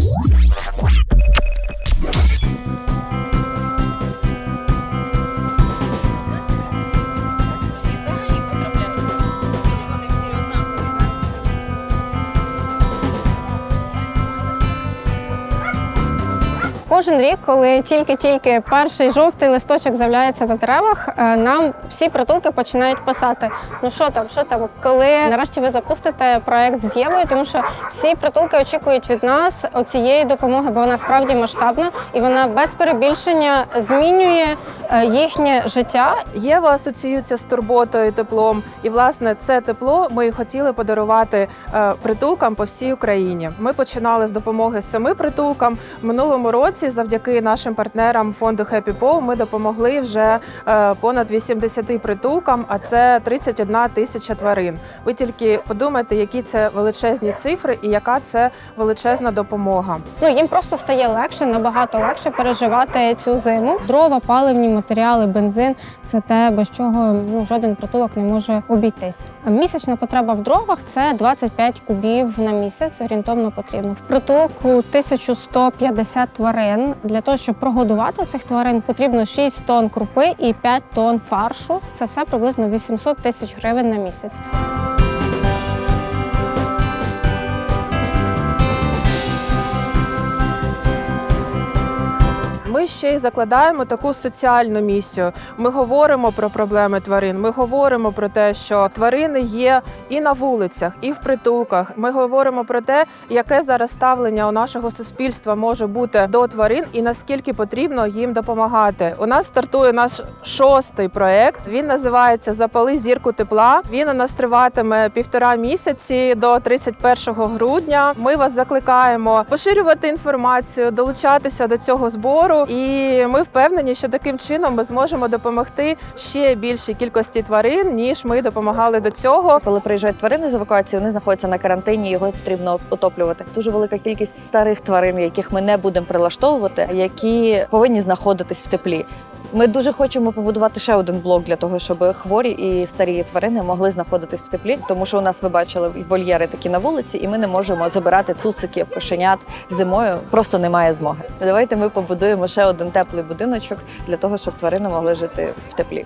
Thank you. Кожен рік, коли тільки-тільки перший жовтий листочок з'являється на деревах, е, нам всі притулки починають писати: ну що там, що там, коли нарешті ви запустите проект з Євою, тому що всі притулки очікують від нас оцієї допомоги, бо вона справді масштабна і вона без перебільшення змінює е, їхнє життя Єва асоціюється з турботою, теплом, і власне це тепло ми хотіли подарувати е, притулкам по всій Україні. Ми починали з допомоги семи притулкам. Минулому році, завдяки нашим партнерам фонду Happy Paw, ми допомогли вже е, понад 80 притулкам, а це 31 тисяча тварин. Ви тільки подумайте, які це величезні цифри і яка це величезна допомога. Ну їм просто стає легше, набагато легше переживати цю зиму. Дрова, паливні матеріали, бензин це те, без чого ну жоден притулок не може обійтись. Місячна потреба в дровах це 25 кубів на місяць. Орієнтовно потрібно. В притулку 1150 тварин. Для того щоб прогодувати цих тварин, потрібно 6 тонн крупи і 5 тонн фаршу. Це все приблизно 800 тисяч гривень на місяць. Ми ще й закладаємо таку соціальну місію. Ми говоримо про проблеми тварин. Ми говоримо про те, що тварини є і на вулицях, і в притулках. Ми говоримо про те, яке зараз ставлення у нашого суспільства може бути до тварин, і наскільки потрібно їм допомагати. У нас стартує наш шостий проект. Він називається Запали зірку тепла. Він у нас триватиме півтора місяці до 31 грудня. Ми вас закликаємо поширювати інформацію, долучатися до цього збору. І ми впевнені, що таким чином ми зможемо допомогти ще більшій кількості тварин, ніж ми допомагали до цього. Коли приїжджають тварини з евакуації, вони знаходяться на карантині, його потрібно отоплювати. Дуже велика кількість старих тварин, яких ми не будемо прилаштовувати, які повинні знаходитись в теплі. Ми дуже хочемо побудувати ще один блок для того, щоб хворі і старі тварини могли знаходитись в теплі, тому що у нас ви бачили вольєри такі на вулиці, і ми не можемо забирати цуциків, кошенят зимою. Просто немає змоги. Давайте ми побудуємо ще один теплий будиночок для того, щоб тварини могли жити в теплі.